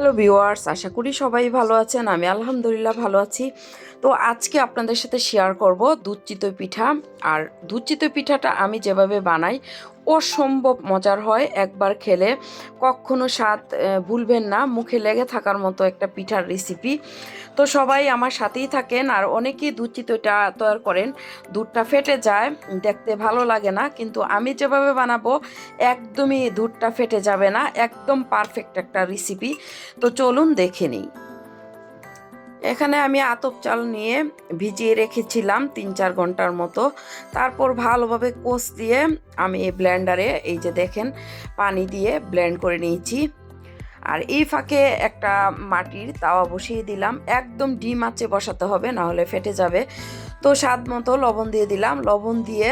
Hello viewers আশা করি সবাই ভালো আছেন, আমি আলহামদুলিল্লাহ ভালো আছি। তো আজকে আপনাদের সাথে শেয়ার করব দুধ পিঠা। আর দুধ পিঠাটা আমি যেভাবে বানাই অসম্ভব মজার হয় একবার খেলে। কখনো স্বাদ ভুলবেন না। মুখে লেগে থাকার মতো একটা পিঠার রেসিপি তো সবাই আমার সাথেই থাকেন আর অনেকেই দুধ চিতইটা তৈরি করেন। দুধটা ফেটে যায়, দেখতে ভালো লাগে না। কিন্তু আমি যেভাবে বানাবো, একদমই দুধটা ফেটে যাবে না। একদম পারফেক্ট একটা রেসিপি তো চলুন দেখে নিই। এখানে আমি আতপ চাল নিয়ে ভিজিয়ে রেখেছিলাম তিন চার ঘণ্টার মতো। তারপর ভালোভাবে কোষ দিয়ে আমি এই ব্লেন্ডারে এই যে দেখেন পানি দিয়ে ব্লেন্ড করে নিয়েছি। আর এই ফাঁকে একটা মাটির তাওয়া বসিয়ে দিলাম। একদম ডিম আঁচে বসাতে হবে না হলে ফেটে যাবে। তো স্বাদ মতো লবণ দিয়ে দিলাম। লবণ দিয়ে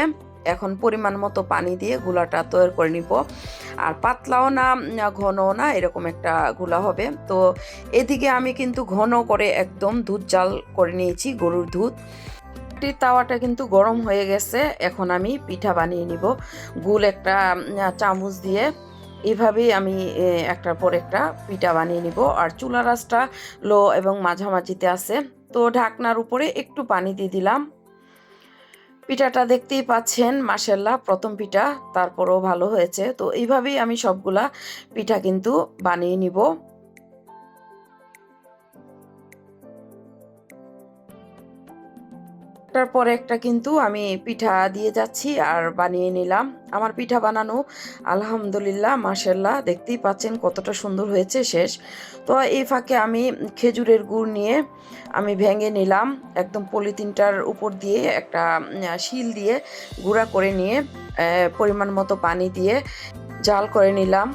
এখন পরিমাণ মতো পানি দিয়ে গুলাটা তৈরি করে নিব। আর পাতলাও না, ঘনও না, এরকম একটা গুলা হবে। তো এদিকে আমি কিন্তু ঘন করে একদম দুধ জাল করে নিয়েছি, গরুর দুধ। তাওয়াটা কিন্তু গরম হয়ে গেছে, এখন আমি পিঠা বানিয়ে নিব। গুল একটা চামচ দিয়ে এভাবেই আমি একটার পর একটা পিঠা বানিয়ে নিব। আর চুলা রাসটা লো এবং মাঝামাঝিতে আছে। তো ঢাকনার উপরে একটু পানি দিয়ে দিলাম। পিঠাটা দেখতেই পাচ্ছেন মাসাল্লাহ প্রথম পিঠা, তারপরও ভালো হয়েছে। তো এইভাবেই আমি সবগুলা পিঠা কিন্তু বানিয়ে নিব। একটার পর একটা কিন্তু আমি পিঠা দিয়ে যাচ্ছি আর বানিয়ে নিলাম। আমার পিঠা বানানো আলহামদুলিল্লাহ মাসাল্লাহ দেখতেই পাচ্ছেন কতটা সুন্দর হয়েছে শেষ। তো এই ফাঁকে আমি খেজুরের গুড় নিয়ে আমি ভেঙে নিলাম একদম পলিথিনটার উপর দিয়ে একটা শিল দিয়ে গুঁড়া করে নিয়ে পরিমাণ মতো পানি দিয়ে জাল করে নিলাম।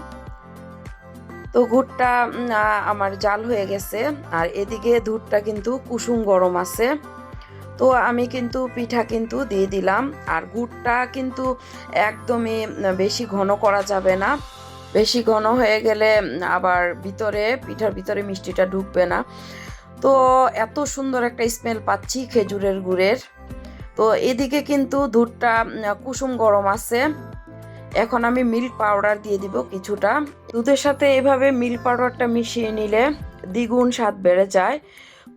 তো আহ, আমার জাল হয়ে গেছে। আর এদিকে দুধটা কিন্তু কুসুম গরম আছে। তো আমি কিন্তু পিঠা কিন্তু দিয়ে দিলাম। আর গুড়টা কিন্তু একদমই বেশি ঘন করা যাবে না। বেশি ঘন হয়ে গেলে আবার ভিতরে, পিঠার ভিতরে মিষ্টিটা ঢুকবে না। তো এত সুন্দর একটা স্মেল পাচ্ছি খেজুরের গুড়ের। তো এদিকে কিন্তু দুধটা কুসুম গরম আছে। এখন আমি মিল্ক পাউডার দিয়ে দিব কিছুটা। দুধের সাথে এভাবে মিল্ক পাউডারটা মিশিয়ে নিলে দ্বিগুণ স্বাদ বেড়ে যায়।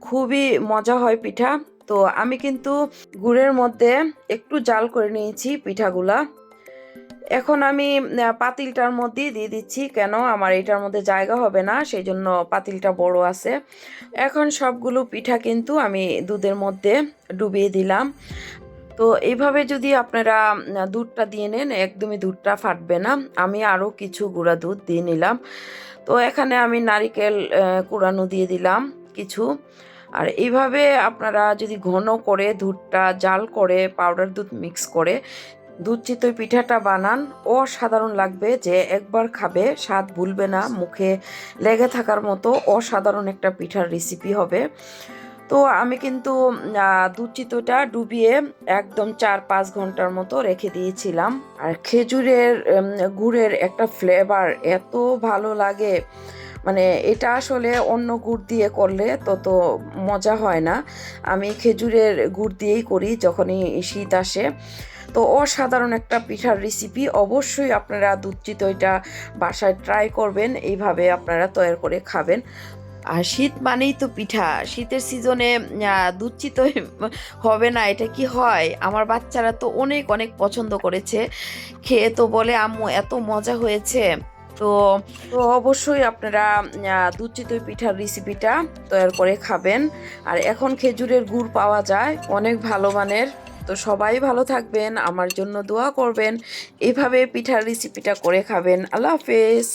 খুবই মজা হয় পিঠা। তো আমি কিন্তু গুড়ের মধ্যে একটু জাল করে নিয়েছি পিঠাগুলা। এখন আমি পাতিলটার মধ্যে দিয়ে দিচ্ছি, কেন আমার এটার মধ্যে জায়গা হবে না সেই জন্য পাতিলটা বড় আছে। এখন সবগুলো পিঠা কিন্তু আমি দুধের মধ্যে ডুবিয়ে দিলাম। তো এইভাবে যদি আপনারা দুধটা দিয়ে নেন, একদমই দুধটা ফাটবে না। আমি আরও কিছু গুঁড়া দুধ দিয়ে নিলাম। তো এখানে আমি নারিকেল কুড়ানো দিয়ে দিলাম কিছু। আর এইভাবে আপনারা যদি ঘন করে দুধটা জাল করে পাউডার দুধ মিক্স করে দুধ চিতই পিঠাটা বানান, অসাধারণ লাগবে যে একবার খাবে, স্বাদ ভুলবে না, মুখে লেগে থাকার মতো অসাধারণ একটা পিঠার রেসিপি হবে। তো আমি কিন্তু দুধ চিতইটা ডুবিয়ে একদম চার পাঁচ ঘণ্টার মতো রেখে দিয়েছিলাম। আর খেজুরের গুড়ের একটা ফ্লেভার এত ভালো লাগে। মানে এটা আসলে অন্য গুড় দিয়ে করলে তত মজা হয় না। আমি খেজুরের গুড় দিয়েই করি যখনই শীত আসে। তো অসাধারণ একটা পিঠার রেসিপি অবশ্যই আপনারা দুধ এটা বাসায় ট্রাই করবেন এইভাবে আপনারা তৈরি করে খাবেন। আর শীত মানেই তো পিঠা। শীতের সিজনে আহ, দুধ চিতই হবে না এটা কি হয়? আমার বাচ্চারা তো অনেক অনেক পছন্দ করেছে। খেয়ে তো বলে আম্মু এত মজা হয়েছে। তো তো অবশ্যই আপনারা দুচি চিতই পিঠার রেসিপিটা তৈরি করে খাবেন। আর এখন খেজুরের গুড় পাওয়া যায়, অনেক ভালো মানের। তো সবাই ভালো থাকবেন, আমার জন্য দোয়া করবেন। এভাবে পিঠার রেসিপিটা করে খাবেন। আল্লাহ হাফেজ।